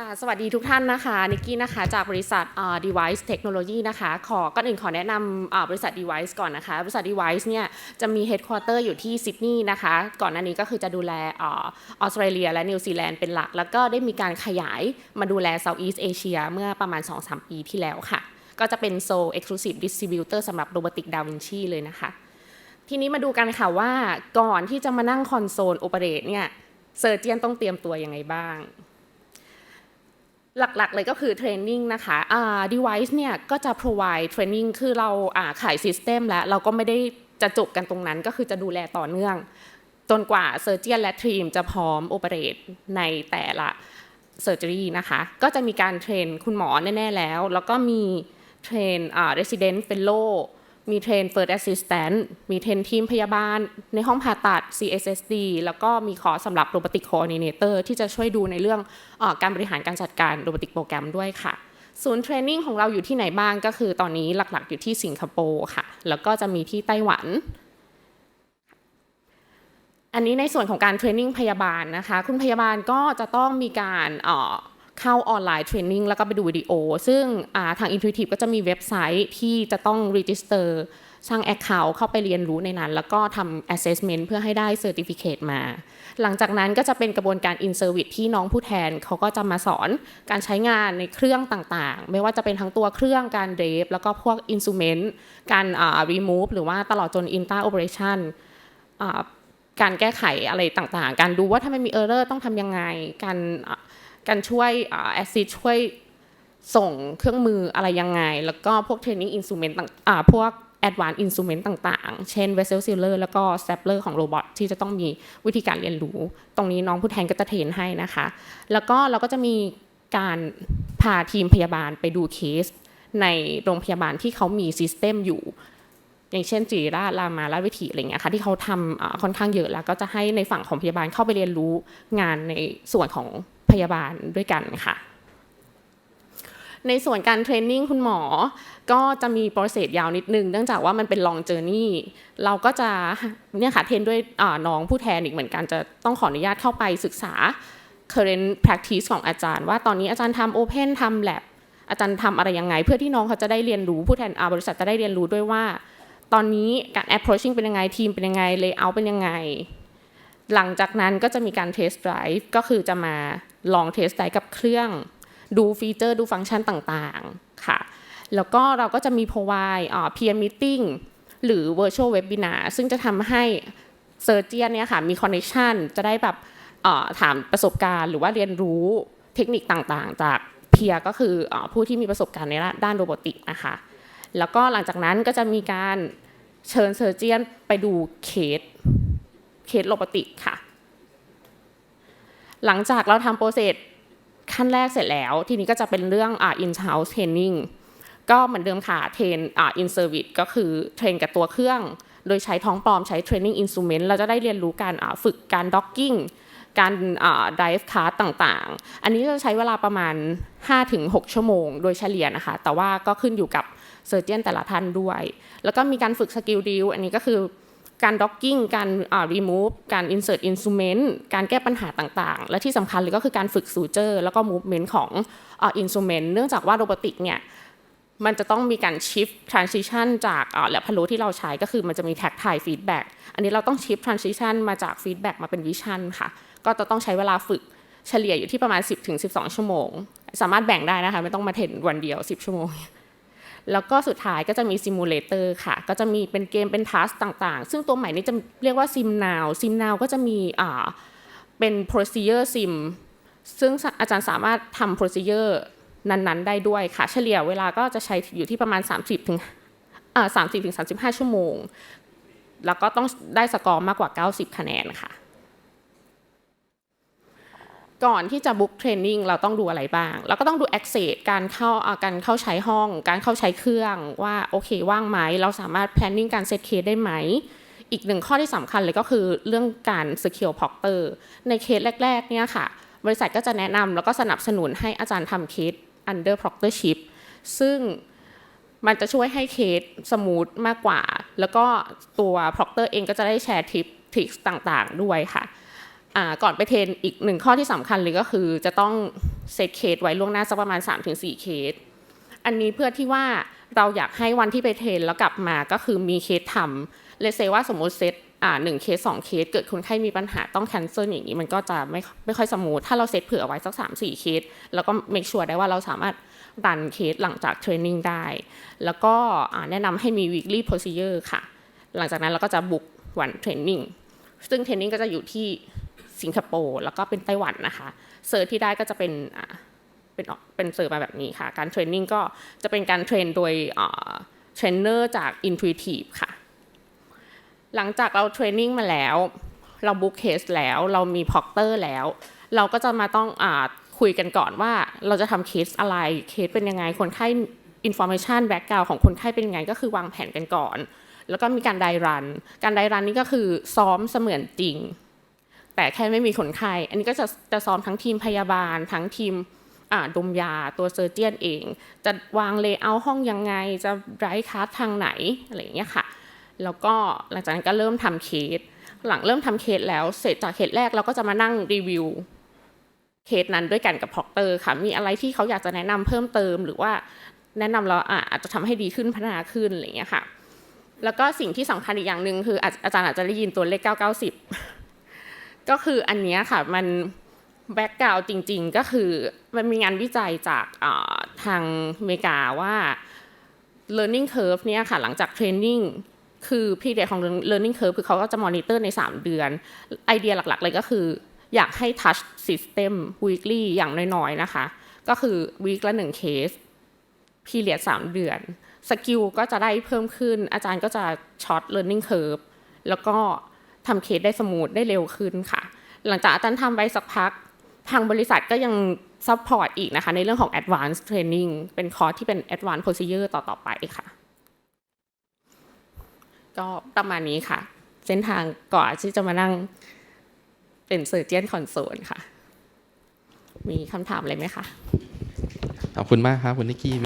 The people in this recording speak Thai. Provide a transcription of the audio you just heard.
ค่ะสวัสดีทุกท่านนะคะนิกกี้นะคะจากบริษัท Device Technology นะคะขอก่อนอื่นขอแนะนำบริษัท Device ก่อนนะคะบริษัท Device เนี่ยจะมี Headquarter อยู่ที่ซิดนีย์นะคะก่อนหน้านี้ก็คือจะดูแลออสเตรเลียและนิวซีแลนด์เป็นหลัก แล้วก็ได้มีการขยายมาดูแล Southeast Asia เมื่อประมาณ 2-3 ปีที่แล้วค่ะ ก็จะเป็น Sole Exclusive Distributor สำหรับ Robotic Da Vinci เลยนะคะ ทีนี้มาดูกันค่ะว่าก่อนที่จะมานั่งคอนโซลโอเปเรตเนี่ยเซอร์เจียนต้องเตรียมตัวยังไงบ้าง หลักๆเลยก็คือเทรนนิ่งนะคะอ่า device เนี่ยก็จะ provide training คือเราอ่าขาย system แล้วเราก็ไม่ได้จะจบกันตรงนั้นก็คือจะดูแลต่อเนื่องจนกว่าเซอร์เจียนและทีมจะพร้อมโอเปเรตในแต่ละเซอร์เจอรี่นะคะ ก็จะมีการเทรนคุณหมอแน่ ๆ แล้ว แล้วก็มีเทรนอ่า resident fellow มีเทรน first assistant มีเทรนทีมพยาบาล ในห้องผ่าตัด CSSD แล้วก็มีคอสำหรับ robotic coordinator ที่จะช่วยดูในเรื่องอการบริหารการจัดการ robotic โปรแกรมด้วยค่ะ ศูนย์เทรนนิ่งของเราอยู่ที่ไหนบ้างก็คือตอนนี้หลักๆ อยู่ที่สิงคโปร์ค่ะ แล้วก็จะมีที่ไต้หวัน อันนี้ในส่วนของการเทรนนิ่งพยาบาลนะคะ คุณพยาบาลก็จะต้องมีการออ เข้าออนไลน์เทรนนิ่งแล้วก็ไปดูวิดีโอ ซึ่งทาง Intuitive ก็จะมีเว็บไซต์ที่จะต้อง register สร้าง Account เข้าไปเรียนรู้ในนั้น แล้วก็ทำ assessment เพื่อให้ได้ Certificate มา หลังจากนั้นก็จะเป็นกระบวนการ in service ที่น้องผู้แทนเขาก็จะมาสอนการใช้งานในเครื่องต่างๆ ไม่ว่าจะเป็นทั้งตัวเครื่องการเดฟแล้วก็พวก instrument การอ่า remove หรือว่าตลอดจน inter operation การแก้ไขอะไรต่างๆ การดูว่าถ้ามันมีเออร์เรอร์ต้องทำยังไง การ การช่วยแอซิดช่วยส่งเครื่องมืออะไรยังไง แล้วก็พวกเทรนนิ่งอินสูเมนต์ต่างพวก Advanced Instrument ต่างๆ เช่น Vessel Sealer แล้วก็ Stapler ของโรบอทที่จะต้องมีวิธีการเรียนรู้ ตรงนี้น้องผู้แทนก็จะเทรนให้นะคะ แล้วก็เราก็จะมีการพาทีมพยาบาลไปดูเคส ในโรงพยาบาลที่เขามีซิสเต็มอยู่ อย่างเช่นจิริราชรามาราชวิถีอะไรเงี้ยค่ะที่เขาทำค่อนข้างเยอะแล้วก็จะให้ในฝั่งของพยาบาลเข้าไปเรียนรู้งานในส่วนของ พยาบาลด้วยกันค่ะ ในส่วนการเทรนนิ่งคุณหมอ ก็จะมีโปรเซสยาวนิดนึง เนื่องจากว่ามันเป็น long journey เราก็จะเนี่ยค่ะเทรนด้วยน้องผู้แทนอีกเหมือนกันจะต้องขออนุญาตเข้าไปศึกษา current practice ของอาจารย์ ว่าตอนนี้อาจารย์ทำ open ทำ lab อาจารย์ทำอะไรยังไง เพื่อที่น้องเขาจะได้เรียนรู้ผู้แทนอาบริษัทจะได้เรียนรู้ด้วยว่า ตอนนี้การ approaching เป็นยังไงทีมเป็นยังไง layout เป็นยังไง หลังจากนั้นก็จะมีการ test drive ก็คือจะมา ลอง test drive กับเครื่อง ดูฟีเจอร์ดูฟังก์ชันต่างๆค่ะ แล้วก็เราก็จะมี provide อ่า peer meeting หรือ virtual webinar ซึ่งจะทำให้ surgeon เนี่ยค่ะมี connection จะได้แบบถามประสบการณ์ หรือว่าเรียนรู้เทคนิคต่างๆ จาก peer ก็คือผู้ที่มีประสบการณ์ในด้านโรบอติกนะคะ แล้วก็หลังจากนั้นก็จะมีการเชิญเซอร์เจียนไปดูเคสเคสโรบอติกค่ะ หลังจากเราทำโปรเซสขั้นแรกเสร็จแล้ว ทีนี้ก็จะเป็นเรื่องอ่า in-house training ก็เหมือนเดิมค่ะเทรนอ่า in service ก็คือเทรนกับตัวเครื่อง โดยใช้ท้องปลอมใช้ training instrument เราจะได้เรียนรู้การอ่าฝึกการ docking การอ่า drive card ต่างๆ อันนี้จะใช้เวลาประมาณ 5-6 ชั่วโมง โดยเฉลี่ยนะคะ แต่ว่าก็ขึ้นอยู่กับเซอร์เจียนแต่ละท่านด้วย แล้วก็มีการฝึกสกิลดิวอันนี้ก็คือ การด็อกกิ้งการอ่า remove การ insert instrument การแก้ปัญหาต่างๆ และที่สำคัญเลยก็คือการฝึก suture แล้วก็ movement ของอ่า instrument เนื่องจากว่าโรบอติกเนี่ยมันจะต้องมีการ shift transition จากอ่าแลบพะโลที่เราใช้ก็คือมันจะมี tactile feedback อันนี้เราต้อง shift transition มาจาก feedback มาเป็น vision ค่ะ ก็จะต้องใช้เวลาฝึกเฉลี่ยอยู่ที่ประมาณ 10-12 ชั่วโมง สามารถแบ่งได้นะคะ ไม่ต้องมาเทรนวันเดียว 10 ชั่วโมง แล้วก็สุดท้ายก็จะมีซิมูเลเตอร์ค่ะ ก็จะมีเป็นเกมเป็นทัสต่างๆ ซึ่งตัวใหม่นี้จะเรียกว่าซิมนาวซิมนาวก็จะมีอ่าเป็น procedure sim ซึ่งอาจารย์สามารถทำ procedure นั้นๆ ได้ด้วยค่ะ เฉลี่ยเวลาก็จะใช้อยู่ที่ประมาณ 30 ถึงอ่า30ถึง35ชั่วโมง แล้วก็ต้องได้สกอร์มากกว่า 90 คะแนนค่ะ ก่อนที่จะบุ๊กเทรนนิ่งเราต้องดูอะไรบ้าง เราก็ต้องดู access การเข้าการเข้าใช้ห้อง การเข้าใช้เครื่องว่าโอเคว่างไหมเราสามารถ planning การ set case ได้ไหม อีกหนึ่งข้อที่สำคัญเลยก็คือเรื่องการ secure proctor ในเคสแรก ๆ เนี่ยค่ะ บริษัทก็จะแนะนำแล้วก็สนับสนุนให้อาจารย์ทำเคส under proctorship ซึ่งมันจะช่วยให้เคสสมูทมากกว่า แล้วก็ตัว proctor เองก็จะได้แชร์ทิปทริคต่างๆ ด้วยค่ะ ก่อนไปเทรนอีกหนึ่งข้อที่สำคัญเลยก็คือ จะต้องเซตเคสไว้ล่วงหน้าสักประมาณ 3-4 เคส อันนี้เพื่อที่ว่าเราอยากให้วันที่ไปเทรนแล้วกลับมาก็คือมีเคสทำเลเซว่าสมมติเซตอ่าหนึ่งเคสสองเคสเกิดคนไข้มีปัญหาต้องแคนเซิลอย่างนี้มันก็จะไม่ไม่ค่อยสมูทถ้าเราเซตเผื่อไว้สัก 3-4 เคส แล้วก็เมคชัวร์ได้ว่าเราสามารถรันเคสหลังจากเทรนนิ่งได้ แล้วก็แนะนำให้มี weekly procedure ค่ะ หลังจากนั้นเราก็จะบุกวันเทรนนิ่งซึ่งเทรนนิ่งก็จะอยู่ที่ สิงคโปร์แล้วก็เป็นไต้หวันนะคะเซิร์ชที่ได้ก็จะเป็นเป็นเป็นเซิร์ชมาแบบนี้ค่ะ การเทรนนิ่งก็จะเป็นการเทรนโดยเทรนเนอร์จาก Intuitive ค่ะ หลังจากเราเทรนนิ่งมาแล้ว เราบุ๊กเคสแล้วเรามีพ็อกเตอร์แล้ว เราก็จะมาต้องอคุยกันก่อนว่าเราจะทำเคสอะไรเคสเป็นยังไงคนไข้อินโฟ a t ชันแบ็กกราวของคนไข้เป็นยังไงก็คือวางแผนกันก่อน แล้วก็มีการไดรัน การไดรันนี่ก็คือซ้อมเสมือนจริง แต่แค่ไม่มีคนไข้อันนี้ก็จะจะซ้อมทั้งทีมพยาบาล ทั้งทีมดมยาตัวเซอร์เจียนเอง จะวางเลเยอร์ห้องยังไงจะไรคัสทางไหนอะไรอย่างเงี้ยค่ะ แล้วก็หลังจากนั้นก็เริ่มทำเคส หลังเริ่มทำเคสแล้วเสร็จจากเคสแรกเราก็จะมานั่งรีวิวเคสนั้นด้วยกันกับพอกเตอร์ค่ะ มีอะไรที่เขาอยากจะแนะนำเพิ่มเติม หรือว่าแนะนำเราอาจจะทำให้ดีขึ้นพัฒนาขึ้นอะไรอย่างเงี้ยค่ะแล้วก็สิ่งที่สำคัญอีกอย่างหนึ่งคืออาอาจารย์อาจจะได้ยินตัวเลข 990 ก็คืออันนี้ค่ะมันแบ็กกราวจริง ๆ ก็คือมันมีงานวิจัยจากทางอเมริกาว่า learning curve เนี่ยค่ะหลังจาก training คือพีเดียของ learning curve คือเขาก็จะมอนิเตอร์ใน 3 เดือน ไอเดียหลักๆ เลยก็คือ อยากให้ touch system weekly อย่างน้อย ๆ นะคะ ก็คือ week ละ1เคสพีเรียด3เดือน สกิลก็จะได้เพิ่มขึ้น อาจารย์ก็จะช็อต learning curve แล้วก็ ทำเคสได้สมูทได้เร็วขึ้นค่ะ หลังจากอาจารย์ทำไปสักพัก ทางบริษัทก็ยังซัพพอร์ตอีกนะคะ ในเรื่องของ advanced training เป็นคอร์สที่เป็น advanced procedure ต่อ ๆ ไปค่ะ ก็ประมาณนี้ค่ะ เส้นทางก่อนที่จะมานั่งเป็นเซอร์เจียนคอนโซลค่ะ มีคำถามอะไรไหมคะ ขอบคุณมากครับ คุณนิกกี้